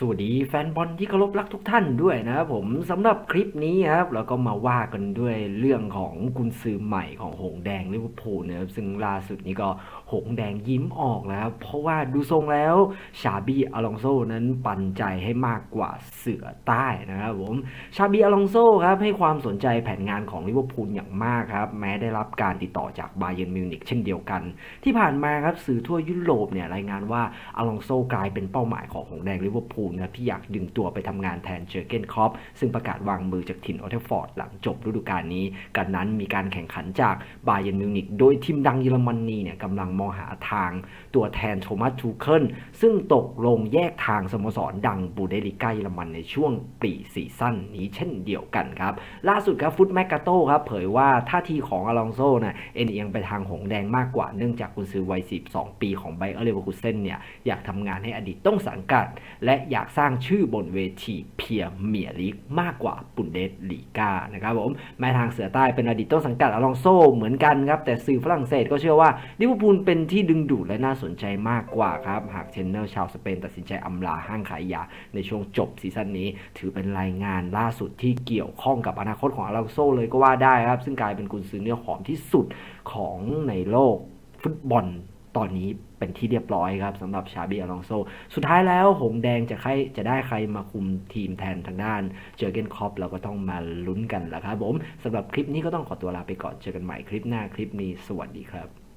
สวัสดีแฟนบอลที่เคารพรักทุกท่านด้วยนะครับผมสำหรับคลิปนี้ครับเราก็มาว่ากันด้วยเรื่องของกุนซือใหม่ของหงแดงลิเวอร์พูลนะครับซึ่งล่าสุดนี้ก็หงแดงยิ้มออกแล้วเพราะว่าดูทรงแล้วชาบีอลองโซนั้นปันใจให้มากกว่าเสือใต้นะครับผมชาบีอลองโซครับให้ความสนใจแผนงานของลิเวอร์พูลอย่างมากครับแม้ได้รับการติดต่อจากบาเยิร์นมิวนิกเช่นเดียวกัน ที่ผ่านมาครับสื่อทั่วยุโรปเนี่ยรายงานว่าอลองโซกลายเป็นเป้าหมายของหงแดงลิเวอร์พูลนะที่อยากดึงตัวไปทำงานแทนเจอเกนครอปซึ่งประกาศวางมือจากถิ่นออเทฟฟอร์ดหลังจบฤดูกาลนี้ กันนั้นมีการแข่งขันจากบาเยนมิวนิกโดยทีมดังเยอรมนีเนี่ยกำลังมองหาทางตัวแทนโทมัสทูเคิลซึ่งตกลงแยกทางสโมสรดังบูเดลิก้าเยอรมันในช่วงปีซีซั่นนี้เช่นเดียวกันครับ ล่าสุดครับฟุตแมกกาโต้ครับเผยว่าท่าทีของอลองโซ่นะเอ็นเอียงไปทางหงแดงมากกว่าเนื่องจากกุนซือวัย 12 ปีของไบเออร์เลเวอร์คูเซนเนี่ยอยากทำงานให้อดีตต้องสังกัด และอยากสร้างชื่อบนเวทีเพียร์เมียร์ลีกมากกว่าปุนเดสลีกานะครับผมแม้ทางเสือใต้เป็นอดีตต้นสังกัดอลองโซเหมือนกันครับ แต่สื่อฝรั่งเศสก็เชื่อว่าลิเวอร์พูลเป็นที่ดึงดูดและน่าสนใจมากกว่าครับ หากเทรนเนอร์ชาวสเปนตัดสินใจอำลาห้างขายยา ในช่วงจบซีซั่นนี้ ถือเป็นรายงานล่าสุดที่เกี่ยวข้องกับอนาคตของอลองโซเลยก็ว่าได้ครับ ซึ่งกลายเป็นกุนซือเนื้อหอมที่สุดของในโลกฟุตบอล ตอนนี้เป็นที่เรียบร้อยครับสำหรับชาบีอลองโซ สุดท้ายแล้วหงแดงจะใครจะได้ใครมาคุมทีมแทนทางด้านเจอเกนคอปเราก็ต้องมาลุ้นกันแหละครับผมสำหรับคลิปนี้ก็ต้องขอตัวลาไปก่อนเจอกันใหม่คลิปหน้าคลิปนี้สวัสดีครับ